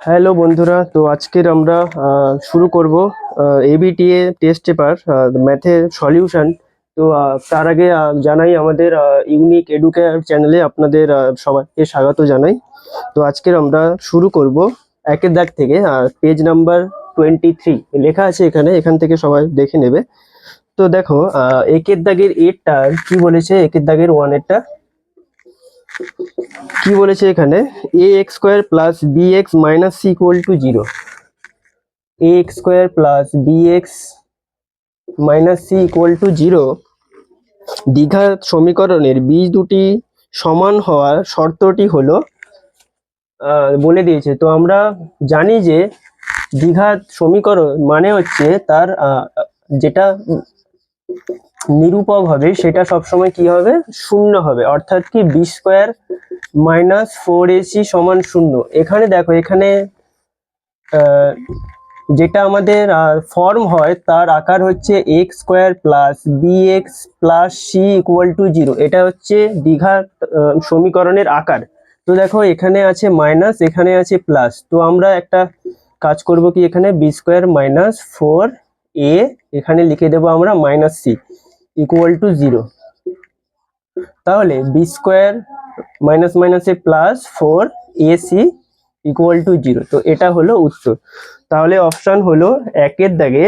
Hello বন্ধুরা, তো আজকের আমরা শুরু করব এবিটিএ টেস্ট পেপার ম্যাথের সলিউশন তো তার আগে জানাই আমাদের ইউনিক এডুকেয়ার চ্যানেলে আপনাদের সবাইকে স্বাগত জানাই। তো আজকের আমরা শুরু করব একের দাগ থেকে পেজ নাম্বার টোয়েন্টি থ্রি লেখা আছে এখানে, এখান থেকে সবাই দেখে নেবে। তো দেখো একের দাগের এরটা কি বলেছে? একের দাগের ওয়ানেরটা কি বলেছে এখানে? A x square plus b x minus c equal to zero a x square plus b x minus c equal to zero দ্বিঘাত সমীকরণের বীজ দুটি সমান হওয়ার শর্তটি হলো বলে দিয়েছে। তো আমরা জানি যে দ্বিঘাত সমীকরণ মানে হচ্ছে তার যেটা নিরূপক হবে, সেটা সবসময় কি হবে? শূন্য হবে। অর্থাৎ কি? B square minus four ac সমান শূন্য। এখানে দেখো, এখানে যেটা আমাদের ফর্ম হয়, তার আকার হচ্ছে x square plus b x plus c equal to zero এটা হচ্ছে দীঘা সমীকরণের আকার। তো দেখো, এখানে আছে মাইনাস এখানে আছে প্লাস তো আমরা একটা কাজ করব কি এখানে? B square minus four A এখানে লিখে দেবো আমরা minus C equal to zero তাহলে বি স্কোয়ার মাইনাস মাইনাসে plus four AC equal to zero তো এটা হলো উত্তর। তাহলে অপশন হলো একের দাগে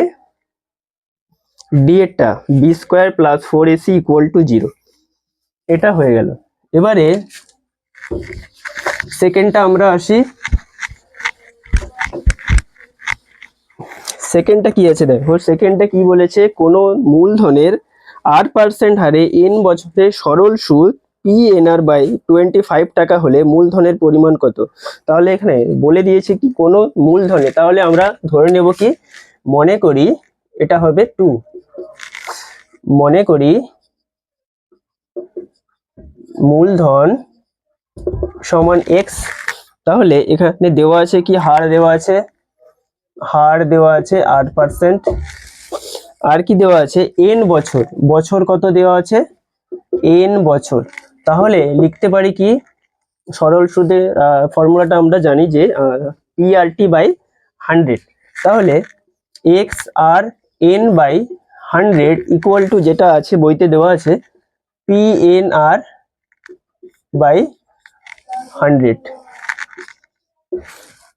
D এরটা b square plus four ac equal to zero এটা হয়ে গেল। এবারে সেকেন্ডটা আমরা আসি সেকেন্ডটা কি আছে দেখো? সেকেন্ডটা কি বলেছে? কোনো মূলধনের আট পার্সেন্ট হারে এন বছরে সরল সুদ p nr by twenty five টাকা হলে মূলধনের পরিমাণ কত? তাহলে এখানে বলে দিয়েছে কি কোনো মূলধনে। তাহলে আমরা ধরে নেব কি? মনে করি এটা হবে টু মনে করি মূলধন সমান এক্স তাহলে এখানে দেওয়া আছে কি? হার দেওয়া আছে হার দেওয়া আছে আট পার্সেন্ট। আর কি দেওয়া আছে? এন বছর। বছর কত দেওয়া আছে? এন বছর। তাহলে লিখতে পারি কি? সরল সুদের ফর্মুলাটা আমরা জানি যে পিআরটি বাই হান্ড্রেড তাহলে x r n by hundred equal to যেটা আছে, বইতে দেওয়া আছে p n r by hundred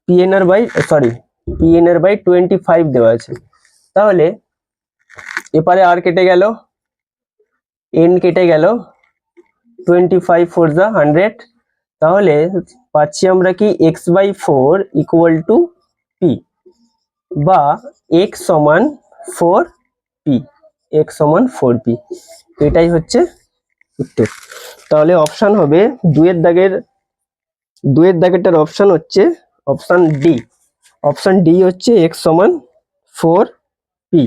pnr by sorry pnr by twenty five দেওয়া আছে। তাহলে এপারে আর কেটে গেল এন কেটে গেল টোয়েন্টি ফাইভ ফোর যা হান্ড্রেড তাহলে পাচ্ছি আমরা কি x by four equal to p বা এক্স সমান ফোর পি এক্স সমান ফোর পি এটাই হচ্ছে উত্তর। তাহলে অপশান হবে দুয়ের দাগের দুয়ের দাগেরটার অপশান হচ্ছে অপশান ডি অপশান ডি হচ্ছে এক্স সমান ফোর পি।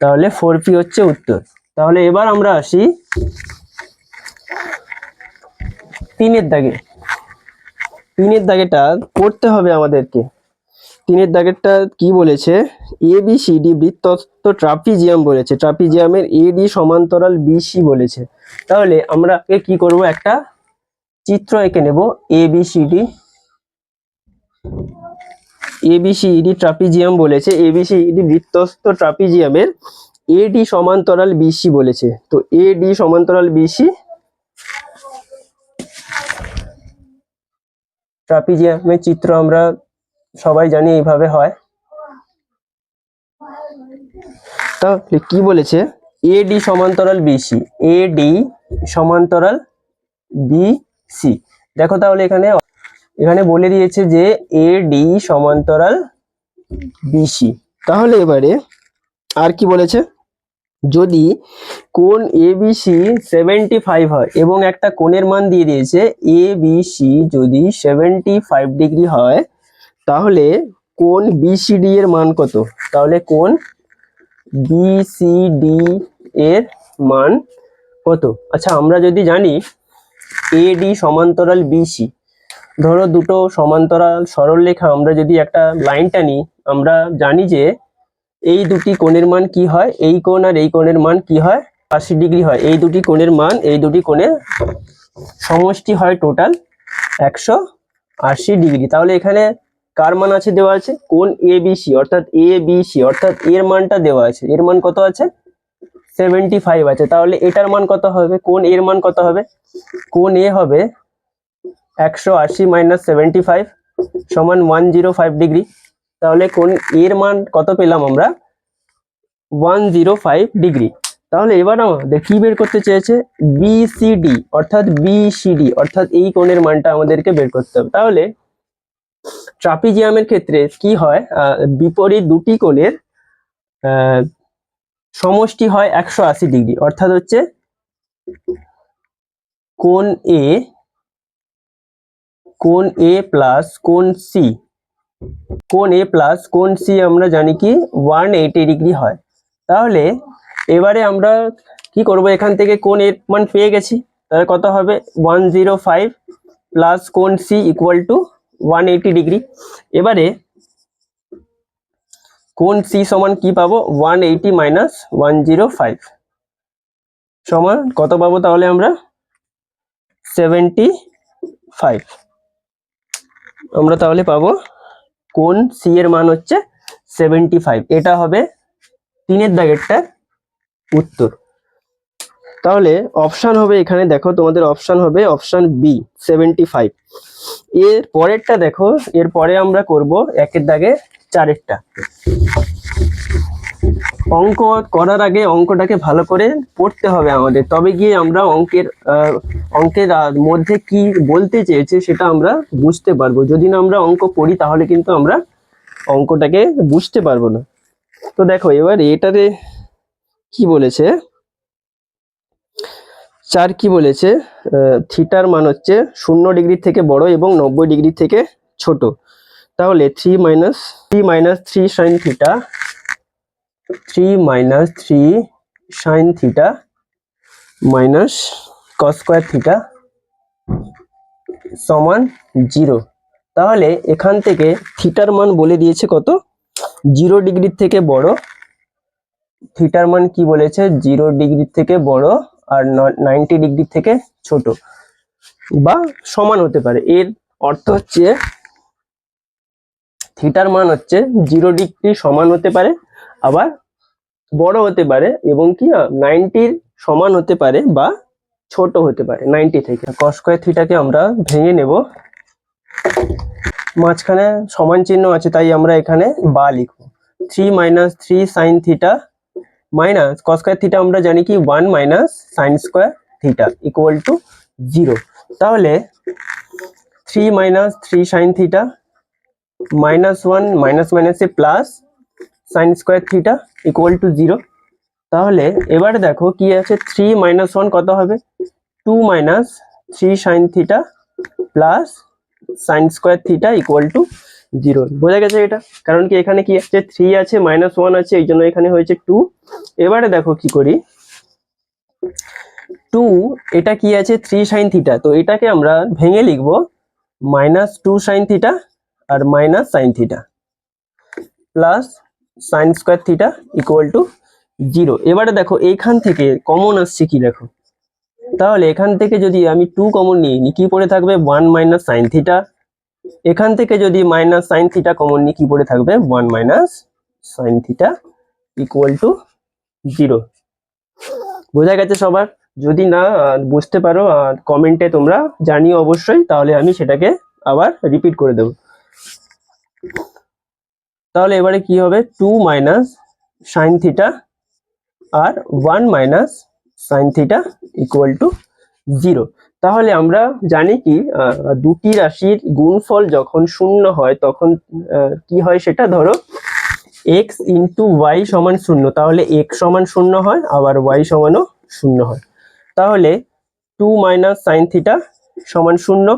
তাহলে ফোর পি হচ্ছে উত্তর। তাহলে এবার আমরা আসি তিনের দাগে। তিনের দাগেটা করতে হবে আমাদেরকে। তিনের দাগেরটা কি বলেছে? এ বি সি ডি বৃত্তস্ত ট্রাপিজিয়াম বলেছে। ট্রাপিজিয়ামের এ ডি সমান্তরাল বিসি বলেছে। তাহলে আমরা কি করব? একটা চিত্র এঁকে নেব। A B C D ABCD trapezium বলেছে এবিসিডি বৃত্তস্ত ট্রাপিজিয়ামের এডি সমান্তরাল বিসি বলেছে। তো এডি সমান্তরাল বিসি ট্রাপিজিয়ামের চিত্র আমরা সবাই জানি এইভাবে হয়। তাহলে কি বলেছে? এডি সমান্তরাল বিসি এডি সমান্তরাল বিসি দেখো তাহলে এখানে এখানে বলে দিয়েছে যে এ ডি সমান্তরাল বিসি তাহলে এবারে আর কি বলেছে? যদি কোন এ বিসি সেভেন্টি ফাইভ হয় এবং একটা কোণের মান দিয়ে দিয়েছে এ বিসি যদি সেভেন্টি ফাইভ ডিগ্রি হয়, তাহলে কোণ বিসিডি এর মান কত? তাহলে কোণ বিসিডি এর মান কত? আচ্ছা আমরা যদি জানি এডি সমান্তরাল বিসি ধরো দুটো সমান্তরাল সরলরেখা আমরা যদি একটা লাইন টানি আমরা জানি যে এই দুটি কোণের মান কি হয়? এই কোণ আর এই কোণের মান কি হয়? আশি ডিগ্রি হয়। এই দুটি কোণের মান, এই দুটি কোণের সমষ্টি হয় টোটাল একশো আশি ডিগ্রি। তাহলে এখানে কার মান আছে দেওয়া আছে? কোন এ বি সি অর্থাৎ এ বি সি অর্থাৎ এর মানটা দেওয়া আছে। এর মান কত আছে? সেভেন্টি ফাইভ আছে। তাহলে এটার মান কত হবে? কোন এর মান কত হবে? কোন এ হবে একশো আশি মাইনাস সেভেন্টি ফাইভ সমান ওয়ান জিরো ফাইভ ডিগ্রি তাহলে কোন এর মান কত পেলাম আমরা? ওয়ান জিরো ফাইভ ডিগ্রি তাহলে এবার আমাদের কি বের করতে চেয়েছে? বিসিডি অর্থাৎ বিসিডি অর্থাৎ এই কোণের মানটা আমাদেরকে বের করতে হবে। তাহলে ট্রাপিজিয়ামের ক্ষেত্রে কি হয়? বিপরীত দুটি কোণের সমষ্টি হয় একশো আশি ডিগ্রি অর্থাৎ হচ্ছে কোণ এ কোণ এ প্লাস কোন সি কোন এ প্লাস কোন সি আমরা জানি কি? ওয়ান এইটি ডিগ্রি হয়। তাহলে এবারে আমরা কি করব? এখান থেকে কোন এর মান পেয়ে গেছি? তাহলে কত হবে? ওয়ান জিরো ফাইভ প্লাস কোন c equal to one eighty degree এবারে কোন সি সমান কি পাবো? One eighty minus one zero five সমান কত পাবো তাহলে আমরা? সেভেন্টি ফাইভ আমরা তাহলে পাবো কোন সি এর মান হচ্ছে সেভেন্টি ফাইভ এটা হবে তিনের দাগেরটার উত্তর। তাহলে অপশান হবে এখানে, দেখো তোমাদের অপশান হবে অপশান বি সেভেন্টি ফাইভ এর পরেরটা দেখো এরপরে আমরা করব একের দাগে চারেরটা। অঙ্ক করার আগে অঙ্কটাকে ভালো করে পড়তে হবে আমাদের। তবে গিয়ে আমরা অঙ্কের অঙ্কের মধ্যে কি বলতে চেয়েছে সেটা আমরা বুঝতে পারব। যদি না আমরা অঙ্ক পড়ি, তাহলে কিন্তু আমরা অঙ্কটাকে বুঝতে পারব না। তো দেখো, এবার এটাতে কি বলেছে? চার কি বলেছে? থিটার মান হচ্ছে শূন্য ডিগ্রি থেকে বড় এবং নব্বই ডিগ্রি থেকে ছোট। তাহলে three minus three minus three sine theta three minus three sine theta minus cos square theta সমান জিরো তাহলে এখান থেকে থিটার মান বলে দিয়েছে কত? জিরো ডিগ্রির থেকে বড়। থিটার মান কি বলেছে? জিরো ডিগ্রির থেকে বড় আর নাইনটি ডিগ্রি থেকে ছোট। বা সমান হতে পারে। এর অর্থ হচ্ছে থিটার মান হচ্ছে জিরো ডিগ্রি সমান হতে পারে। আবার বড় হতে পারে এবং কি নাইনটির সমান হতে পারে বা ছোট হতে পারে, নাইনটি থেকে। কস স্কোয়ার থিটাকে আমরা ভেঙে নেব। মাঝখানে সমান চিহ্ন আছে, তাই আমরা এখানে বা লিখব। Three minus three sine theta minus cos theta আমরা জানি কি one minus sine square theta equal to zero তাহলে three minus three sine theta minus one minus মাইনাসে plus sine square theta equal to zero তাহলে এবারে দেখো কি আছে? থ্রি মাইনাস ওয়ান কত হবে? Two minus three sine theta plus sine square theta equal to zero বোঝা গেছে এটা? কারণ কি এখানে কি আছে? থ্রি আছে মাইনাস ওয়ান আছে, এই জন্য এখানে হয়েছে টু এবারে দেখো কি করি? টু এটা কি আছে? থ্রি সাইন থিটা তো এটাকে আমরা ভেঙে লিখব minus two sine theta R minus sine theta plus sine square theta equal to zero এবারে দেখো, এইখান থেকে কমন আসছে কি দেখো? তাহলে এখান থেকে যদি আমি টু কমন নিই নি কি পড়ে থাকবে? ওয়ান মাইনাস সাইন থিটা এখান থেকে যদি মাইনাস সাইন থিটা কমন নিই কি পড়ে থাকবে? One minus sine theta equal to zero বোঝা গেছে সবার? যদি না বুঝতে পারো কমেন্টে তোমরা জানিও অবশ্যই, তাহলে আমি সেটাকে আবার রিপিট করে দেবো। তাহলে এবারে কি হবে? Two minus sine theta R one minus sine theta equal to zero তাহলে আমরা জানি কি দুটি রাশির গুণফল যখন শূন্য হয়, তখন কি হয় সেটা? ধরো এক্স ইন্টু ওয়াই সমান শূন্য। তাহলে এক্স সমান শূন্য হয়, আবার ওয়াই সমানও শূন্য হয়। তাহলে টু মাইনাস সাইন থিটা সমান শূন্য,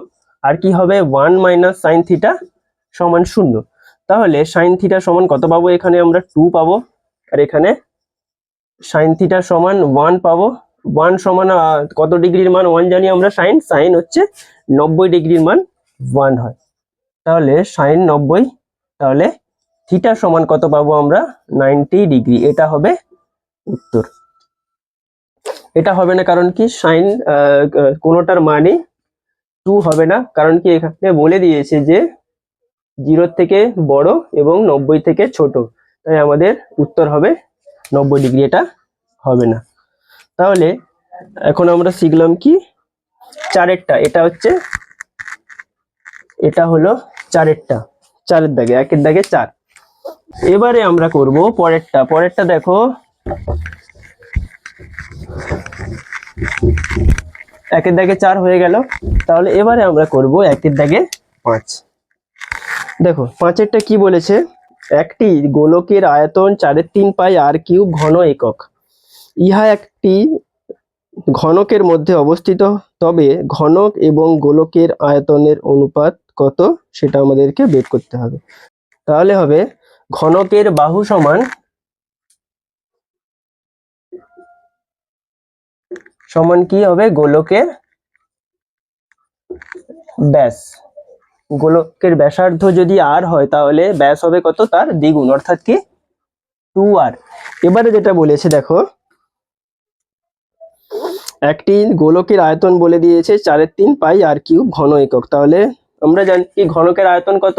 আর কি হবে? ওয়ান মাইনাস সাইন থিটা সমান শূন্য। তাহলে সাইন থিটা সমান কত পাবো? এখানে আমরা টু পাবো। আর এখানে সাইন থিটা সমান ওয়ান পাবো। ওয়ান সমান কত ডিগ্রির মান? ওয়ান জানি আমরা সাইন সাইন হচ্ছে নব্বই ডিগ্রির মান ওয়ান হয়। তাহলে সাইন নব্বই, তাহলে থিটা সমান কত পাবো আমরা? Ninety degree. এটা হবে উত্তর। এটা হবে না কারণ কি? সাইন কোনোটার মানে টু হবে না। কারণ কি এখানে বলে দিয়েছে যে জিরোর থেকে বড় এবং নব্বই থেকে ছোট। তাই আমাদের উত্তর হবে নব্বই ডিগ্রি, এটা হবে না। তাহলে এখন আমরা শিখলাম কি? চারেরটা, এটা হচ্ছে, এটা হলো চারেরটা, চারের দাগে, একের দাগে চার। এবারে আমরা করব পরেরটা পরেরটা দেখো। একের দাগে চার হয়ে গেল। তাহলে এবারে আমরা করব একের দাগে পাঁচ। দেখো, পাঁচেরটা কি বলেছে? একটি গোলকের আয়তন চারের তিন পাই আর কিউব ঘন একক। ইহা একটি ঘনকের মধ্যে অবস্থিত, তবে ঘনক এবং গোলকের আয়তনের অনুপাত কত সেটা আমাদেরকে বের করতে হবে। তাহলে হবে ঘনকের বাহু সমান সমান কি হবে? গোলকের ব্যাস। গোলকের ব্যাসার্ধ যদি আর হয়, তাহলে ব্যাস হবে কত তার দ্বিগুণ, অর্থাৎ কি টু আর এবারে যেটা বলেছে, দেখো, একটি গোলকের আয়তন বলে দিয়েছে, চারের তিন পাই আর কিউব ঘন একক। তাহলে আমরা জানি কি, ঘনকের আয়তন কত?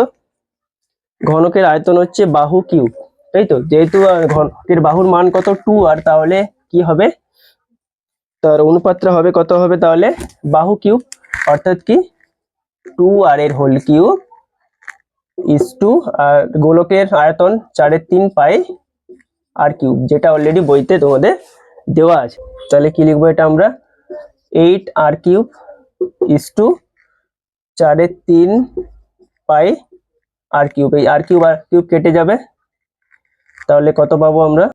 ঘনকের আয়তন হচ্ছে বাহু কিউব, তাই তো? যেহেতু ঘনকের বাহুর মান কত? টু আর তাহলে কি হবে? তার অনুপাতটা হবে কত হবে? তাহলে বাহু কিউব, অর্থাৎ কি টু আর এর whole cube is two r গোলকের আয়তন চারের তিন পাই আর কিউব যেটা অলরেডি বইতে তোমাদের দেওয়া আছে। তাহলে কি লিখব এটা আমরা? Eight r cube is two চারের তিন পাই আর কিউব এই আর কিউব আর কিউব কেটে যাবে। তাহলে কত পাবো আমরা?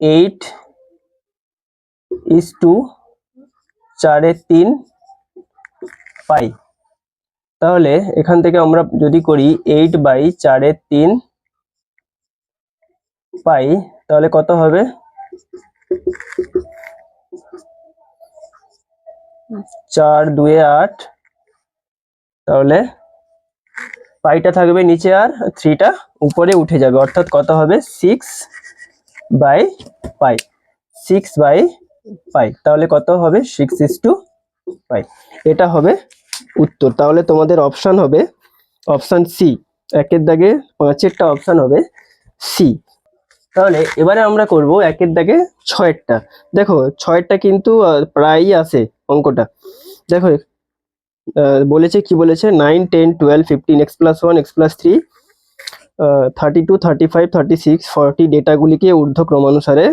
এইট ইস টু চারের তিন পাই তাহলে এখান থেকে আমরা যদি করি এইট বাই চারের তিন পাই, তাহলে কত হবে? চার, দুয়ে আট। তাহলে পাইটা থাকবে নিচে আর থ্রিটা উপরে উঠে যাবে, অর্থাৎ কত হবে? Six by pi six by pi তাহলে কত হবে? সিক্স ইস টু পাই এটা হবে উত্তর। তাহলে তোমাদের অপশন হবে অপশন সি একের দাগে পাঁচেরটা অপশন হবে সি তাহলে এবারে আমরা করব একের দাগে ছয়েরটা। দেখো, ছয়েরটা কিন্তু প্রায়ই আসে অঙ্কটা। দেখো বলেছে কি বলেছে? Nine ten twelve fifteen x plus one x plus three thirty two thirty five thirty six forty ডেটাগুলিকে ঊর্ধ্বক্রমানুসারে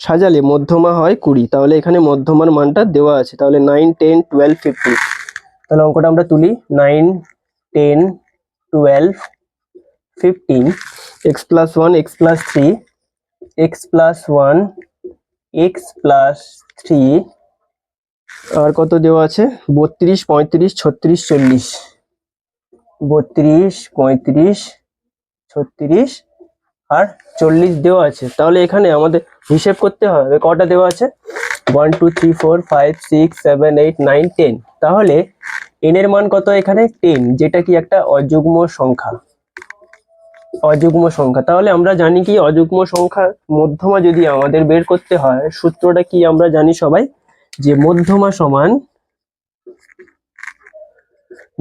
সাজালে মধ্যমা হয় কুড়ি। তাহলে এখানে মধ্যমার মানটা দেওয়া আছে। তাহলে নাইন টেন টুয়েলভ ফিফটিন তাহলে অঙ্কটা আমরা তুলি nine, ten, twelve, fifteen, x plus one, x plus three, x plus one, x plus three, আর কত দেওয়া আছে? বত্রিশ, পঁয়ত্রিশ, ছত্রিশ, চল্লিশ। বত্রিশ, পঁয়ত্রিশ, ছত্রিশ, আর চল্লিশ দেওয়া আছে। তাহলে এখানে আমাদের হিসেব করতে হবে। কটা দেওয়া আছে? One two three four five six seven eight nine ten তাহলে এন এর মান কত এখানে? টেন যেটা কি একটা অযুগ্ম সংখ্যা। অযুগ্ম সংখ্যা। তাহলে আমরা জানি কি অযুগ্ম সংখ্যার মধ্যমা যদি আমাদের বের করতে হয়, সূত্রটা কি আমরা জানি সবাই? যে মধ্যমা সমান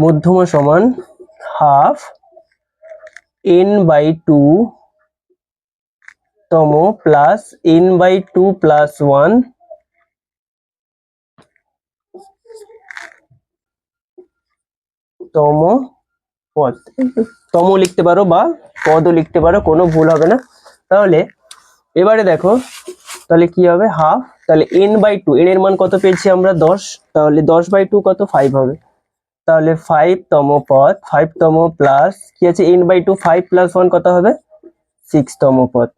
মধ্যমা সমান হাফ এন বাই টু তম plus n by two plus one তম পদ। তম লিখতে পারো বা পদও লিখতে পারো, কোনো ভুল হবে না। তাহলে এবারে দেখো, তাহলে কি হবে? হাফ, তাহলে এন বাই টু এন এর মান কত পেয়েছি আমরা? দশ, তাহলে দশ বাই টু কত? ফাইভ হবে। তাহলে ফাইভ তম পদ ফাইভ তম প্লাস কি আছে? N by two five plus one কত হবে? সিক্স তম পদ।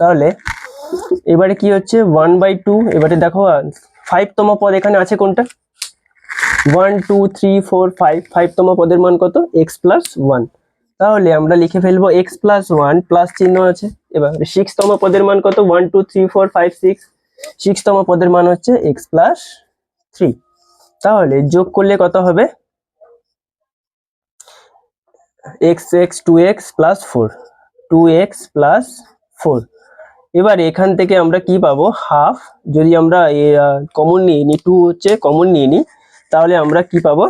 তাহলে এবারে কি হচ্ছে? ওয়ান বাই টু এবারে দেখো ফাইভ তম পদ এখানে আছে কোনটা? One, two, three, four, five five তম পদের মান কত? X plus one. তাহলে আমরা লিখে ফেলব এক্স প্লাস ওয়ান প্লাস চিহ্ন আছে। এবার সিক্স তম পদের মান কত? One, two, three, four, five, six. Six তম পদের মান হচ্ছে এক্স প্লাস থ্রি। তাহলে যোগ করলে কত হবে? X x, two, x plus four. Two, x plus four. এবার এখান থেকে আমরা কি পাবো? হাফ। যদি আমরা কমন নিয়ে নিই টু হচ্ছে কমন নিয়ে নিই তাহলে আমরা কি পাবো?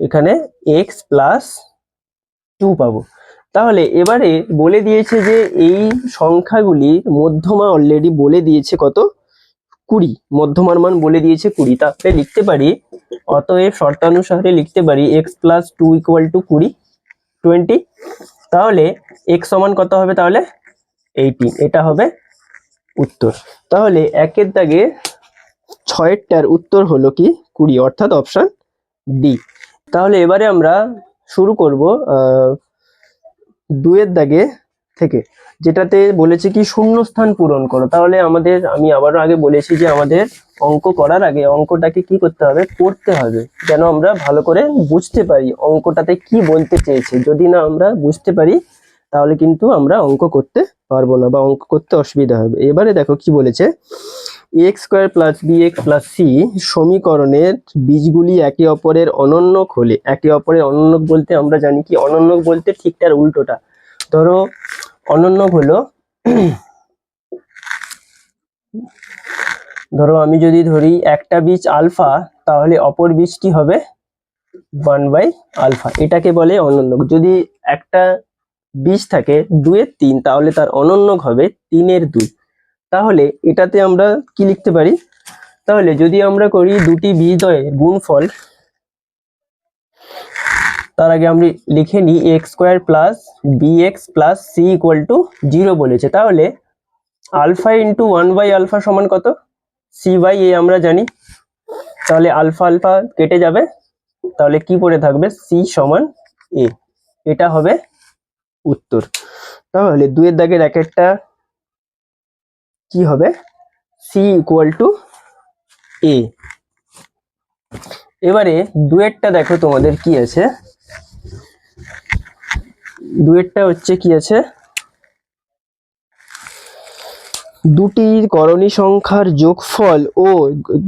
এখানে এক্স প্লাস টু পাবো। তাহলে এবারে বলে দিয়েছে যে এই সংখ্যাগুলির মধ্যমা অলরেডি বলে দিয়েছে কত? কুড়ি। মধ্যমার মান বলে দিয়েছে কুড়ি। তাহলে লিখতে পারি, অতএব শর্তানুসারে লিখতে পারি x plus two equal to কুড়ি টোয়েন্টি তাহলে এক্স সমান কত হবে তাহলে? এইটি এটা হবে উত্তর। তাহলে একের দাগে ছয়েরটার উত্তর হলো কি? কুড়ি, অর্থাৎ অপশান ডি তাহলে এবারে আমরা শুরু করব দুয়ের দাগে থেকে, যেটাতে বলেছে কি শূন্যস্থান পূরণ করো। তাহলে আমাদের, আমি আবারও আগে বলেছি যে আমাদের অঙ্ক করার আগে অঙ্কটাকে কি করতে হবে? পড়তে হবে, যেন আমরা ভালো করে বুঝতে পারি অঙ্কটাতে কি বলতে চেয়েছে। যদি না আমরা বুঝতে পারি, তাহলে কিন্তু আমরা অঙ্ক করতে পারব না বা অঙ্ক করতে অসুবিধা হবে। এবারে দেখো কি বলেছে x square plus b x plus c সমীকরণের বীজগুলি একে অপরের অনন্যক হলে একে অপরের অনন্যক বলতে আমরা জানি কি? অনন্যক বলতে ঠিক তার উল্টোটা। ধরো অনন্যক হলো, ধরো আমি যদি ধরি একটা বীজ আলফা, তাহলে অপর বীজটি হবে ওয়ান বাই আলফা। এটাকে বলে অনন্যক যদি একটা বীজ থাকে দুয়ের তিন, তাহলে তার অনন্যক হবে তিনের দুই। তাহলে এটাতে আমরা কি লিখতে পারি? তাহলে যদি আমরা করি দুটি বিজয়ের গুণফল, তার আগে আমি লিখে নিই x square plus b x plus c equal to zero বলেছে। তাহলে alpha into one by alpha সমান কত? সি বাই এ আমরা জানি। তাহলে আলফা আলফা কেটে যাবে। তাহলে কি পড়ে থাকবে? সি সমান এ এটা হবে উত্তর। তাহলে দুয়ের দাগের র্যাকেটটা কি হবে? সি ইকুয়াল টু এ এবারে দুয়েরটা দেখো তোমাদের কি আছে। দুয়েরটা হচ্ছে কি আছে? দুটি করণী সংখ্যার যোগফল ও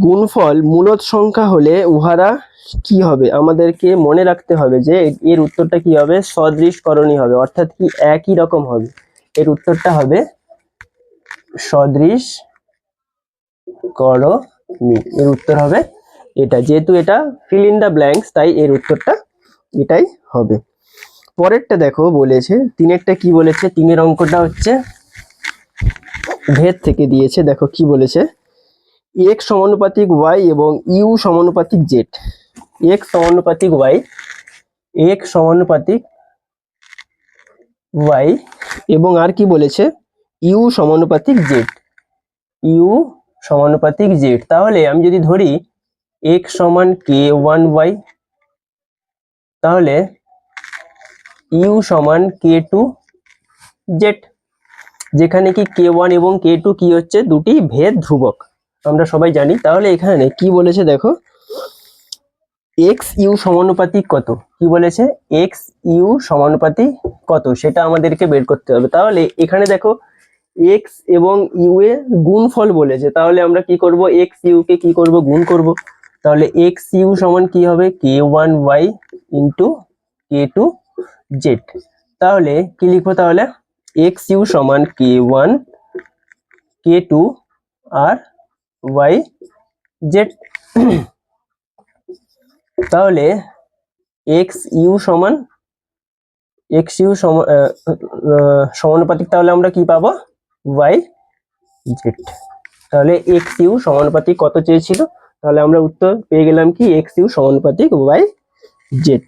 গুণফল মূলত সংখ্যা হলে উহারা কি হবে? আমাদেরকে মনে রাখতে হবে যে এর উত্তরটা কি হবে? সদৃশ করণী হবে, অর্থাৎ কি একই রকম হবে। এর উত্তরটা হবে সদৃশ করণী এর উত্তর হবে এটা। যেহেতু এটা ফিল ইন দ্য ব্ল্যাঙ্কস তাই এর উত্তরটা এটাই হবে। পরেরটা দেখো বলেছে, তিনেরটা কি বলেছে? তিনের অঙ্কটা হচ্ছে ভেদ থেকে দিয়েছে। দেখো কি বলেছে? এক্স সমানুপাতিক ওয়াই এবং ইউ সমানুপাতিক জেড এক্স সমানুপাতিক ওয়াই এক্স সমানুপাতিক ওয়াই এবং আর কি বলেছে? ইউ সমানুপাতিক জেড। ইউ সমানুপাতিক জেড। তাহলে আমি যদি ধরি এক্স সমান কে ওয়ান ওয়াই, তাহলে ইউ সমান কে টু জেড, যেখানে কি কে ওয়ান এবং কে টু কি হচ্ছে? দুটি ভেদ ধ্রুবক। আমরা সবাই জানি। তাহলে এখানে কি বলেছে দেখো? এক্স ইউ সমানুপাতিক কত? কি বলেছে? এক্স ইউ সমানুপাতিক কত? সেটা আমাদেরকে বের করতে হবে। তাহলে এখানে দেখো এক্স এবং ইউ এ গুণফল বলেছে। তাহলে আমরা কি করব? এক্স ইউ কে কি করব? গুণ করব। তাহলে এক্স ইউ সমান কি হবে? K one y into k two z তাহলে কি লিখব তাহলে? এক্স ইউ সমান কে ওয়ান কে টু আর ওয়াই জেড তাহলে এক্স ইউ সমান এক্স ইউ সমানুপাতিক তাহলে আমরা কি পাবো? ওয়াই জেড তাহলে এক্স ইউ সমানুপাতিক কত চেয়েছিল? তাহলে আমরা উত্তর পেয়ে গেলাম কি? এক্স ইউ সমানুপাতিক ওয়াই জেড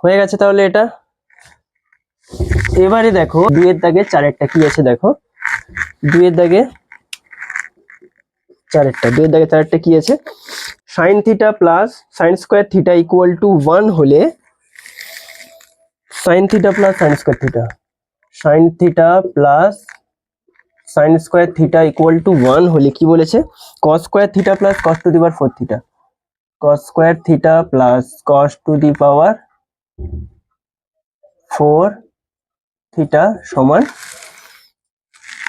হয়ে গেছে তাহলে এটা? এবারে দেখো, দুইয়ের দাগে চারেরটা কি আছে দেখো? দুইয়ের দাগে চারেরটা, দুইয়ের দাগে চারেরটা কি আছে? Sine theta plus sine square theta equal to one হলে sine theta plus sine square theta sine theta plus sine square theta equal to one হলে কি বলেছে? Cos square theta plus cos to the power four theta cos square theta plus cos to the power four theta সমান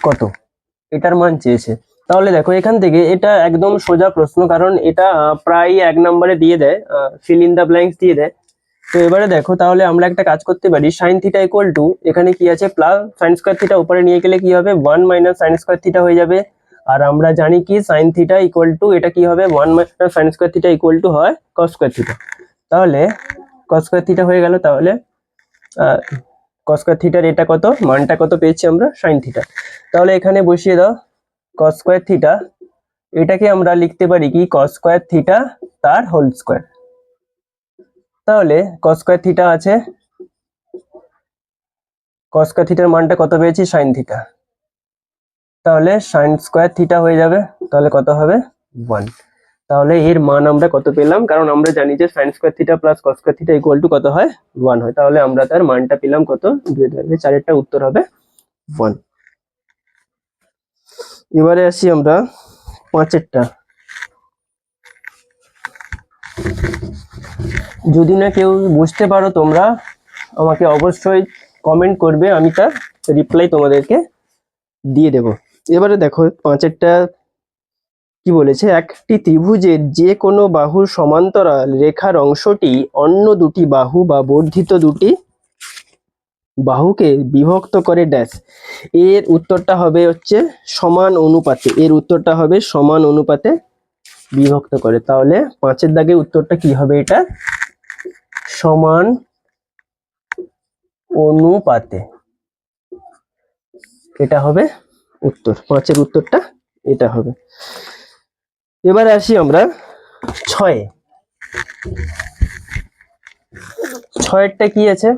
কত? এটার মান চেয়েছে। তাহলে দেখো এখান থেকে এটা একদম সোজা প্রশ্ন, কারণ এটা প্রায় এক নম্বরে দিয়ে দেয় ফিল ইন দ্য ব্ল্যাঙ্কস দিয়ে দেয়। তো এবারে দেখো তাহলে আমরা একটা কাজ করতে পারি। সাইন থিটা ইকুয়াল টু এখানে কি আছে? প্লাস সাইন স্কোয়ার থিটা উপরে নিয়ে গেলে কি হবে? One minus sine square theta হয়ে যাবে। আর আমরা জানি কি? সাইন থিটা ইকুয়াল টু এটা কি হবে? One minus sine square theta equal to হয় কস স্কোয়ার থিটা তাহলে কস স্কোয়ার থিটা হয়ে গেল তাহলে কস স্কোয়ার থিটার এটা কত? মানটা কত পেয়েছি আমরা? সাইন থিটা তাহলে এখানে বসিয়ে দাও। কস স্কোয়ার থিটা এটাকে আমরা লিখতে পারি কি? কস স্কোয়ার থিটা তার হোল স্কোয়ার তাহলে কস স্কোয়ার থিটা আছে। কস থিটার মানটা কত পেয়েছি? সাইন থিটা তাহলে সাইন স্কোয়ার থিটা হয়ে যাবে। তাহলে কত হবে? ওয়ান তাহলে এর মান আমরা কত পেলাম? কারণ আমরা জানি যে sine square theta plus cos theta equal to কত হয়? ওয়ান হয়। তাহলে আমরা তার মানটা পেলাম কত? দুই চারেরটা উত্তর হবে ওয়ান এবারে আসি আমরা পাঁচেরটা। যদি না কেউ বুঝতে পারো তোমরা, আমাকে অবশ্যই কমেন্ট করবে, আমি তার রিপ্লাই তোমাদেরকে দিয়ে দেব। এবারে দেখো, পাঁচেরটা কি বলেছে? একটি ত্রিভুজের যে কোনো বাহুর সমান্তরাল রেখার অংশটি অন্য দুটি বাহু বা বর্ধিত দুটি বাহুকে বিভক্ত করে ড্যাশ এর উত্তরটা হবে হচ্ছে সমান অনুপাতে। এর উত্তরটা হবে সমান অনুপাতে বিভক্ত করে। তাহলে পাঁচের দাগে উত্তরটা কি হবে এটা? সমান অনুপাতে। এটা হবে উত্তর, পাঁচের উত্তরটা এটা হবে। এবারে আসি আমরা ছয়ে। ছয়েরটা কি আছে?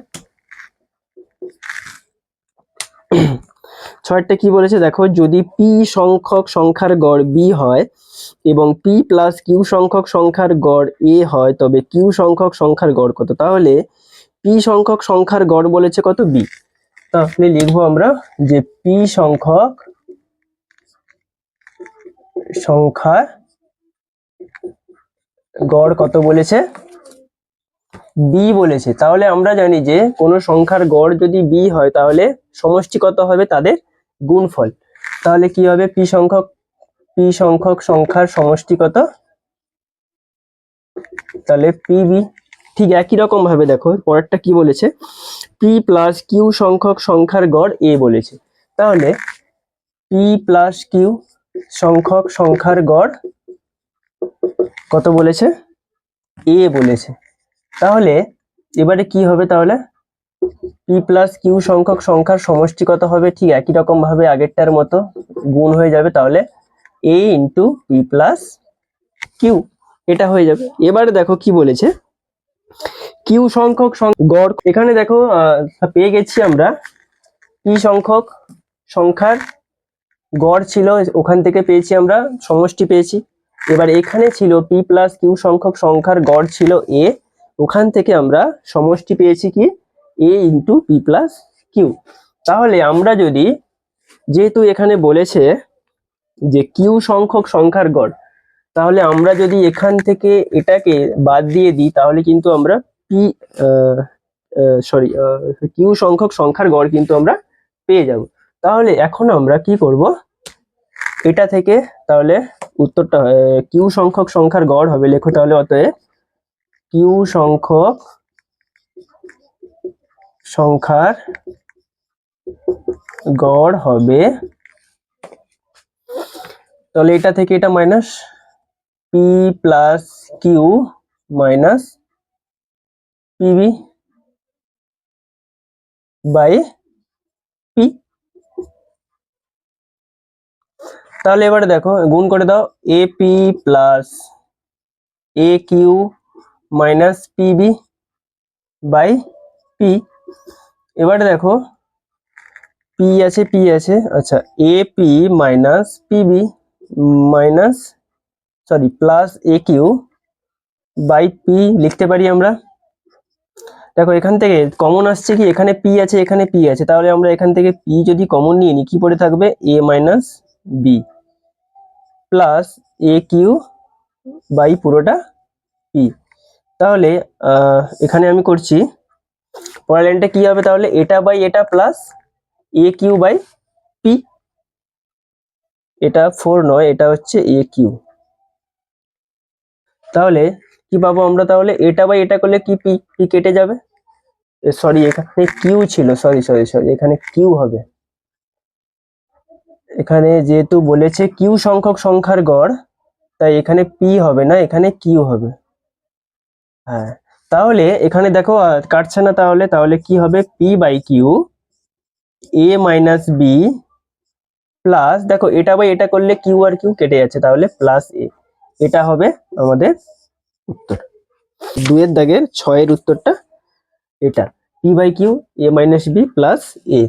ছয়েরটা কি বলেছে? দেখো, যদি পি সংখ্যক সংখ্যার গড় বি হয় এবং পি প্লাস কিউ সংখ্যক সংখ্যার গড় এ হয়, তবে কিউ সংখ্যক সংখ্যার গড় কত? তাহলে পি সংখ্যক সংখ্যার গড় বলেছে কত? বি তাহলে লিখব আমরা যে পি সংখ্যক সংখ্যার গড় কত বলেছে? বি বলেছে। তাহলে আমরা জানি যে কোনো সংখ্যার গড় যদি বি হয়, তাহলে সমষ্টি কত হবে? তাদের গুণফল। তাহলে কি হবে? পি সংখ্যক পি সংখ্যক সংখ্যার সমষ্টি কত তাহলে পি বি ঠিক একই রকম ভাবে দেখো, পরেরটা কি বলেছে? পি প্লাস কিউ সংখ্যক সংখ্যার গড় এ বলেছে। তাহলে পি প্লাস কিউ সংখ্যক সংখ্যার গড় কত বলেছে? এ বলেছে। তাহলে এবারে কি হবে তাহলে? পি প্লাস কিউ সংখ্যক সংখ্যার সমষ্টি কত হবে ঠিক একই রকম ভাবে আগেরটার মতো, গুণ হয়ে যাবে তাহলে A into P plus Q এটা হয়ে যাবে। এবারে দেখো কি বলেছে। কিউ সংখ্যক গড় এখানে দেখো পেয়ে গেছি আমরা। পি সংখ্যক সংখ্যার গড় ছিল, ওখান থেকে পেয়েছি আমরা, সমষ্টি পেয়েছি। এবার এখানে ছিল পি প্লাস কিউ সংখ্যক সংখ্যার গড় ছিল এ ওখান থেকে আমরা সমষ্টি পেয়েছি কি? A into P plus Q তাহলে আমরা যদি যেহেতু এখানে বলেছে যে কিউ সংখ্যক সংখ্যার গড়, তাহলে আমরা যদি এখান থেকে এটাকে বাদ দিয়ে দিই, তাহলে কিন্তু আমরা পি সরি কিউ সংখ্যক সংখ্যার গড় কিন্তু আমরা পেয়ে যাব। তাহলে এখন আমরা কি করব? এটা থেকে তাহলে উত্তরটা কিউ সংখ্যক সংখ্যার গড় হবে, লেখো তাহলে অতএব কিউ সংখ্যক সংখ্যার গড় হবে তাহলে এটা থেকে এটা minus P plus Q minus PB by P তাহলে এবারে দেখো, গুণ করে দাও A P plus A Q minus PB by P এবারে দেখো পি আছে পি আছে আচ্ছা A P minus PB minus sorry plus A Q by P লিখতে পারি আমরা। দেখো, এখান থেকে কমন আসছে কি? এখানে পি আছে, এখানে পি আছে। তাহলে আমরা এখান থেকে পি যদি কমন নিয়ে নিই, কি পড়ে থাকবে? A minus B plus A Q by পুরোটা পি তাহলে এখানে আমি করছি, পরের লাইনটা কি হবে তাহলে? এটা বাই এটা প্লাস এ কিউ বাই এটা ফোর নয়, এটা হচ্ছে এ কিউ তাহলে কি পাবো আমরা তাহলে? এটা বাই এটা করলে কি পি পি কেটে যাবে? সরি এখানে কিউ ছিল সরি সরি সরি এখানে কিউ হবে। এখানে যেহেতু বলেছে কিউ সংখ্যক সংখ্যার গড়, তাই এখানে পি হবে না, এখানে কিউ হবে। হ্যাঁ তাহলে এখানে দেখো কাটছে না তাহলে তাহলে কি হবে? P by Q A minus B plus দেখো, এটা বাই এটা করলে কিউ আর কিউ কেটে যাচ্ছে, তাহলে প্লাস এ এটা হবে আমাদের উত্তর। দুয়ের দাগের ছয়ের উত্তরটা এটা। P by Q A minus B plus A